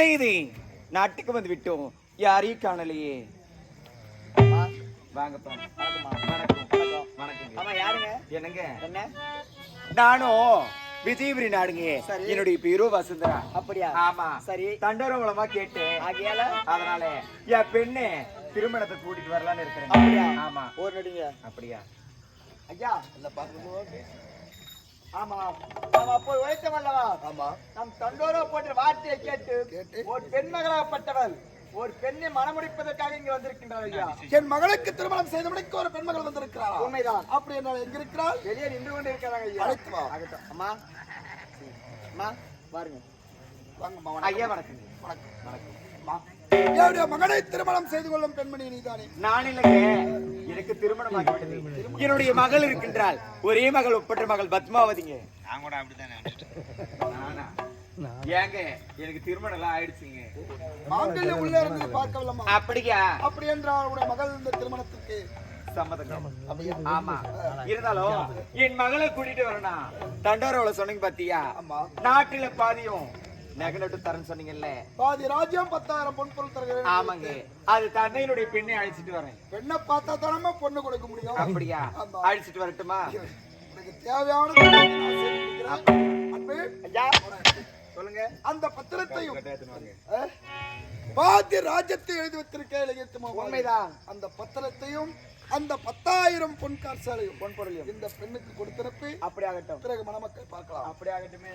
என்ன இது. நாட்டுக்கு வந்து விட்டோம். யாரையும் காணலையே. வாங்கப்பா. வணக்கம் வணக்கம். ஆமா யாருங்க? என்னங்க? என்ன? நானும் விஜயபுரி நாடுங்க. என்னுடைய பேரு வசுந்தரா. அப்படியா? ஆமா. சரி. தண்டோர மூலமா கேட்டு. ஆகையால? அதனால என் பெண்ணு திருமணத்தை கூட்டிட்டு வரலாம்னு இருக்கிறேன் அப்படியா? ஆமா. ஒரு நடிங்க. அப்படியா? ஐயா இல்ல பாருங்க ஆமா. நாம அப்போ உழைத்தம் அல்லவா? ஆமா. நம் தண்டோரோ போன்ற வார்த்தையை கேட்டு கேட்டு. ஒரு பெண்மகளாகப்பட்டவள் ஒரு பெண்ணை மனமுடிப்பதற்காக இங்க வந்திருக்கின்றார் ஐயா. என் மகளுக்கு திருமணம் செய்து முடிக்க ஒரு பெண்மகள் வந்திருக்கிறாரா. உண்மைதான். அப்படி என்றால் எங்க வெளியே நின்று கொண்டு இருக்கிறாங்க ஐயா. அழைத்து வா. ஆகட்டும். அம்மா. அம்மா பாருங்க வாங்கம்மா ஐயா வணக்கம். வணக்கம். வணக்கம். என்னுடைய மகனை திருமணம் செய்து கொள்ளும் பெண்மணி நீதானே? நான் இல்லைங்க. எனக்கு திருமணம் ஆகிவிட்டது என்னுடைய மகள் இருக்கின்றாள் ஒரே மகள் ஒப்பற்ற மகள் பத்மாவதிங்க. நானா? ஏங்க எனக்கு திருமணம் எல்லாம் ஆயிடுச்சுங்க. மாங்கல்யம் உள்ளே இருந்து பார்க்கவில்லம்மா. அப்படியா? அப்படி என்றால் அவருடைய மகள் இந்த திருமணத்துக்கு. சம்மதம் ஆமா. இருந்தாலும் என் மகளை கூட்டிட்டு வரணும் தண்டோரவுல சொன்னீங்க பாத்தியா? ஆமா. நாட்டுல பாதியும். நகை தரேன்னு சொன்னீங்கல்ல. பாதி ராஜ்யம் பத்தாயிரம் பொன் பொருள் தருகிறேன் ஆமாங்க. அது தந்தையினுடைய பெண்ணை அழைச்சிட்டு வரேன். பெண்ணை பார்த்தா தானே பொண்ணு கொடுக்க முடியும்? அப்படியா. அழைச்சிட்டு வரட்டுமா? தேவையான. அன்பு ஐயா சொல்லுங்க. அந்த பத்திரத்தையும் பாதி ராஜ்யத்தை எழுதி வைத்திருக்க இளையத்துமா உண்மைதான். அந்த பத்திரத்தையும் அந்த பத்தாயிரம் பொன் காசாலையும் பொன் பொருளையும். இந்த பெண்ணுக்கு கொடுத்திருப்பி அப்படி ஆகட்டும் பிறகு மணமக்கள் பார்க்கலாம். அப்படி ஆகட்டுமே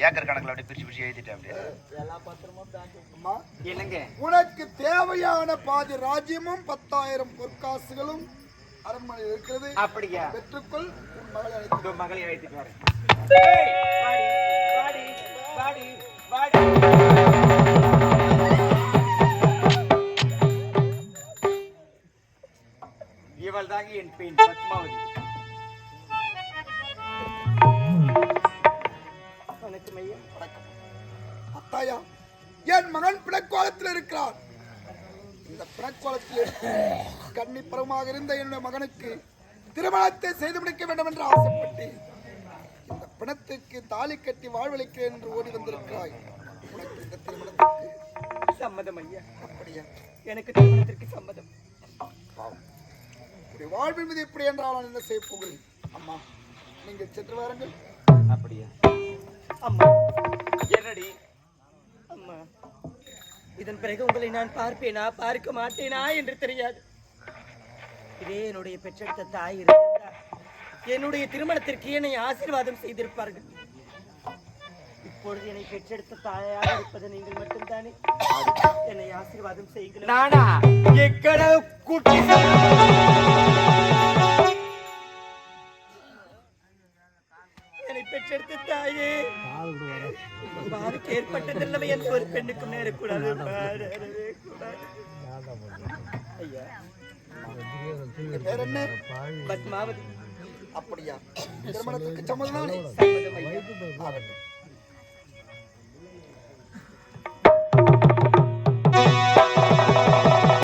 ஏக்கர் கணக்கில் அப்படியே பிரிச்சு பிரிச்சு எழுதிட்டேன் அப்படியே. உனக்கு தேவையான பாதி ராஜ்யமும் பத்தாயிரம் பொற்காசுகளும் அரண்மனையில் இருக்கிறது. அப்படியா? பெற்றுக்கொள் உன் மகளை அழைத்து மகளை அழைத்துட்டு வரேன். வாடி, வாடி. இவள் தாங்க என் பெண் பத்மாவதி. வணக்கம் ஐயா. வணக்கம் அத்தாயா என் மகன் பிணக்கோலத்தில் இருக்கிறான் இந்த பிணக்கோலத்தில் கன்னிப்பரமாக இருந்த என்னுடைய மகனுக்கு திருமணத்தை செய்து முடிக்க வேண்டும் என்று ஆசைப்பட்டு இந்த பிணத்துக்கு தாலி கட்டி வாழ்வளிக்கிறேன் என்று ஓடி வந்திருக்கிறாய். உனக்கு இந்த திருமணத்துக்கு சம்மதம் ஐயா. அப்படியா? எனக்கு திருமணத்திற்கு சம்மதம். இப்படி வாழ்வின் மீது இப்படி என்றால் நான் என்ன செய்ய போகிறேன்? அம்மா நீங்கள் சென்று வாருங்கள். அப்படியா? அம்மா என்னடி அம்மா இதன் பிறகு உங்களை நான் பார்ப்பேனா? பார்க்க மாட்டேனா என்று தெரியாது. இதே என்னுடைய பெற்றெடுத்த தாய் இருந்தால் என்னுடைய திருமணத்திற்கு என்னை ஆசீர்வாதம் செய்திருப்பார்கள். இப்பொழுது என்னை பெற்றெடுத்த தாயாக இருப்பது நீங்கள் மட்டும்தானே? என்னை ஆசீர்வாதம் செய்யுங்கள். நானா? எக்கட குட்டி தாயே. பாருக்கு ஏற்பட்டதில்லவை எந்த ஒரு பெண்ணுக்கும் நேரக்கூடாது. பாரவே கூடாது ஐயா. உங்கள் பேர் என்ன பத்மாவதி. அப்படியா? திருமணத்துக்கு சம்மதம் ஆகட்டும்